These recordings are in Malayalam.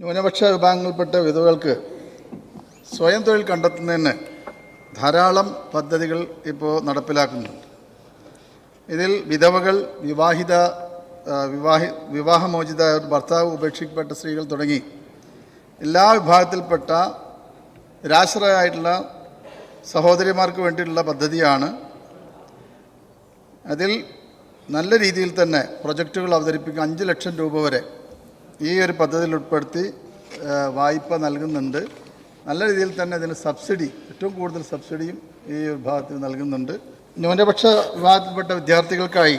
ന്യൂനപക്ഷ വിഭാഗങ്ങളിൽപ്പെട്ട വിധവകൾക്ക് സ്വയം തൊഴിൽ കണ്ടെത്തുന്നതിന് ധാരാളം പദ്ധതികൾ ഇപ്പോൾ നടപ്പിലാക്കുന്നുണ്ട്. ഇതിൽ വിധവകൾ വിവാഹിത വിവാഹി വിവാഹമോചിത ഭർത്താവ് ഉപേക്ഷിക്കപ്പെട്ട സ്ത്രീകൾ തുടങ്ങി എല്ലാ വിഭാഗത്തിൽപ്പെട്ട രാശ്രയായിട്ടുള്ള സഹോദരിമാർക്ക് വേണ്ടിയിട്ടുള്ള പദ്ധതിയാണ്. അതിൽ നല്ല രീതിയിൽ തന്നെ പ്രൊജക്റ്റുകൾ അവതരിപ്പിക്കുക അഞ്ച് ലക്ഷം രൂപ വരെ ഈ ഒരു പദ്ധതിയിൽ ഉൾപ്പെടുത്തി വായ്പ നൽകുന്നുണ്ട്. നല്ല രീതിയിൽ തന്നെ ഇതിന് സബ്സിഡി ഏറ്റവും കൂടുതൽ സബ്സിഡിയും ഈ വിഭാഗത്തിൽ നൽകുന്നുണ്ട്. ന്യൂനപക്ഷ വിഭാഗത്തിൽപ്പെട്ട വിദ്യാർത്ഥികൾക്കായി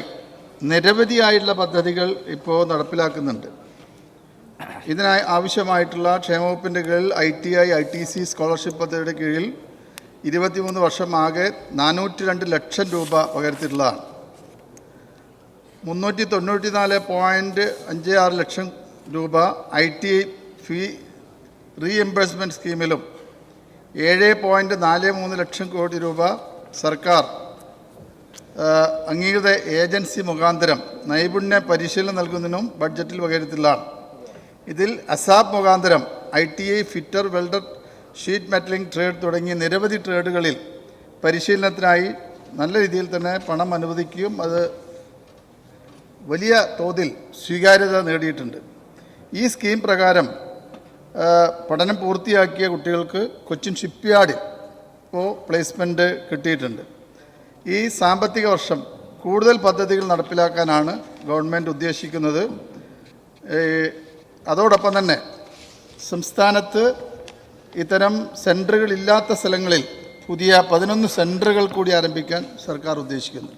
നിരവധിയായിട്ടുള്ള പദ്ധതികൾ ഇപ്പോൾ നടപ്പിലാക്കുന്നുണ്ട്. ഇതിനായി ആവശ്യമായിട്ടുള്ള ക്ഷേമവകുപ്പിന്റെ കീഴിൽ I T I I T C scholarship പദ്ധതിയുടെ കീഴിൽ ഇരുപത്തിമൂന്ന് വർഷം ആകെ നാനൂറ്റി രണ്ട് ലക്ഷം രൂപ പകർത്തിയിട്ടുള്ളതാണ്. മുന്നൂറ്റി തൊണ്ണൂറ്റി നാല് പോയിന്റ് അഞ്ച് ആറ് ലക്ഷം രൂപ ഐ ടി ഫീ റീഎംബേഴ്സ്മെന്റ് സ്കീമിലും ഏഴ് പോയിന്റ് നാല് മൂന്ന് ലക്ഷം കോടി രൂപ സർക്കാർ അംഗീകൃത ഏജൻസി മുഖാന്തരം നൈപുണ്യ പരിശീലനം നൽകുന്നതിനും ബഡ്ജറ്റിൽ വകയിരുത്തിലാണ്. ഇതിൽ അസാബ് മുഖാന്തരം I T I fitter welder sheet metalling trade തുടങ്ങിയ നിരവധി ട്രേഡുകളിൽ പരിശീലനത്തിനായി നല്ല രീതിയിൽ തന്നെ പണം അനുവദിക്കുകയും അത് വലിയ തോതിൽ സ്വീകാര്യത നേടിയിട്ടുണ്ട്. ഈ സ്കീം പ്രകാരം പഠനം പൂർത്തിയാക്കിയ കുട്ടികൾക്ക് കൊച്ചിൻ ഷിപ്പ്യാർഡിൽ ഇപ്പോൾ പ്ലേസ്മെന്റ് കിട്ടിയിട്ടുണ്ട്. ഈ സാമ്പത്തിക വർഷം കൂടുതൽ പദ്ധതികൾ നടപ്പിലാക്കാനാണ് ഗവൺമെന്റ് ഉദ്ദേശിക്കുന്നത്. അതോടൊപ്പം തന്നെ സംസ്ഥാനത്ത് ഇത്തരം സെന്ററുകളില്ലാത്ത സ്ഥലങ്ങളിൽ പുതിയ പതിനൊന്ന് സെന്ററുകൾ കൂടി ആരംഭിക്കാൻ സർക്കാർ ഉദ്ദേശിക്കുന്നു.